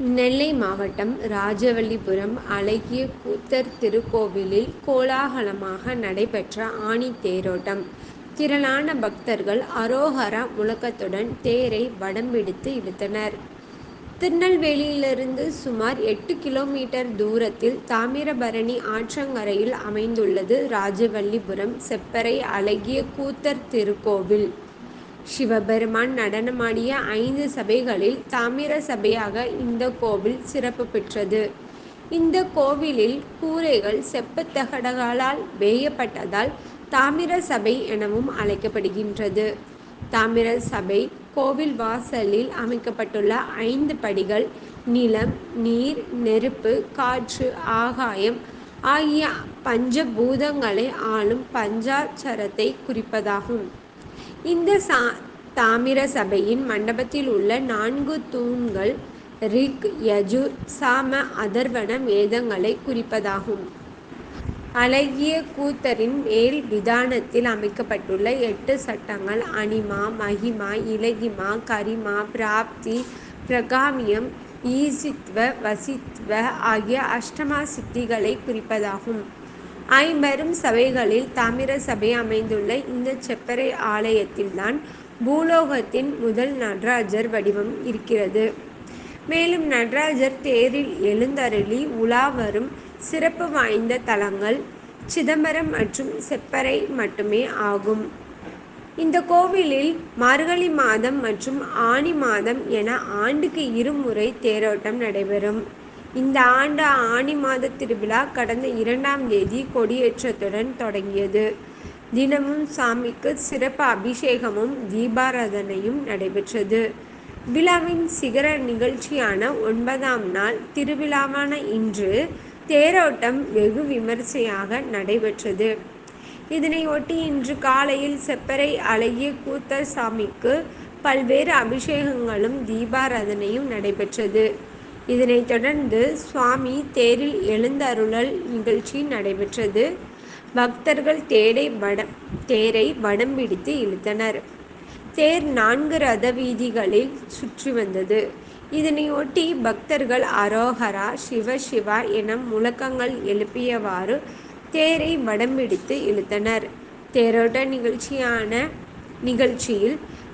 நெல்லை மாவட்டம் ராஜவல்லிபுரம் அழகிய கூத்தர் திருக்கோவிலில் கோலாகலமாக நடைபெற்ற ஆணி தேரோட்டம். திரளான பக்தர்கள் அரோஹர முழக்கத்துடன் தேரை வடம் பிடித்து இழுத்தனர். திருநெல்வேலியிலிருந்து சுமார் எட்டு கிலோமீட்டர் தூரத்தில் தாமிரபரணி ஆற்றங்கரையில் அமைந்துள்ளது ராஜவல்லிபுரம் செப்பறை அழகிய கூத்தர் திருக்கோவில். சிவபெருமான் நடனமாடிய ஐந்து சபைகளில் தாமிர சபையாக இந்த கோவில் சிறப்பு பெற்றது. இந்த கோவிலில் கூரைகள் செப்பத்தகடகளால் வேயப்பட்டதால் தாமிர சபை எனவும் அழைக்கப்படுகின்றது. தாமிர சபை கோவில் வாசலில் அமைக்கப்பட்டுள்ள ஐந்து படிகள் நிலம், நீர், நெருப்பு, காற்று, ஆகாயம் ஆகிய பஞ்ச பூதங்களை ஆளும் பஞ்சாட்சரத்தை குறிப்பதாகும். இந்த சா தாமிர சபையின் மண்டபத்தில் உள்ள நான்கு தூண்கள் ரிக், யஜு சாம, அதர்வண வேதங்களை குறிப்பதாகும். அழகிய கூத்தரின் மேல் விதானத்தில் அமைக்கப்பட்டுள்ள எட்டு சட்டங்கள் அனிமா மகிமா, இலகிமா, கரிமா, பிராப்தி, பிரகாமியம், ஈசித்வ, வசித்வ ஆகிய அஷ்டமா சித்திகளை குறிப்பதாகும். ஐம்பெரும் சபைகளில் தாமிர சபை அமைந்துள்ள இந்த செப்பறை ஆலயத்தில்தான் பூலோகத்தின் முதல் நடராஜர் வடிவம் இருக்கிறது. மேலும் நடராஜர் தேரில் எழுந்தருளி உலா வரும் சிறப்பு வாய்ந்த தலங்கள் சிதம்பரம் மற்றும் செப்பறை மட்டுமே ஆகும். இந்த கோவிலில் மார்கழி மாதம் மற்றும் ஆனி மாதம் என ஆண்டுக்கு இரு முறை தேரோட்டம் நடைபெறும். இந்த ஆண்டு ஆனி மாத திருவிழா கடந்த இரண்டாம் தேதி கொடியேற்றத்துடன் தொடங்கியது. தினமும் சாமிக்கு சிறப்பு அபிஷேகமும், தீபாராதனையும் நடைபெற்றது. விழாவின் சிகர நிகழ்ச்சியான ஒன்பதாம் நாள் திருவிழாவான இன்று தேரோட்டம் வெகு விமரிசையாக நடைபெற்றது. இதனையொட்டி இன்று காலையில் செப்பரை அழகிய கூத்தர் சாமிக்கு பல்வேறு அபிஷேகங்களும், தீபாராதனையும் நடைபெற்றது. இதனைத் தொடர்ந்து சுவாமி தேரில் எழுந்தருளல் நிகழ்ச்சி நடைபெற்றது. பக்தர்கள் தேரை வடம் தேரை பிடித்து இழுத்தனர். தேர் நான்கு ரத வீதிகளில் சுற்றி வந்தது. இதனையொட்டி பக்தர்கள் அரோகரா, சிவ சிவா என முழக்கங்கள் எழுப்பியவாறு தேரை வடம் பிடித்து இழுத்தனர். தேரோட்ட நிகழ்ச்சியில்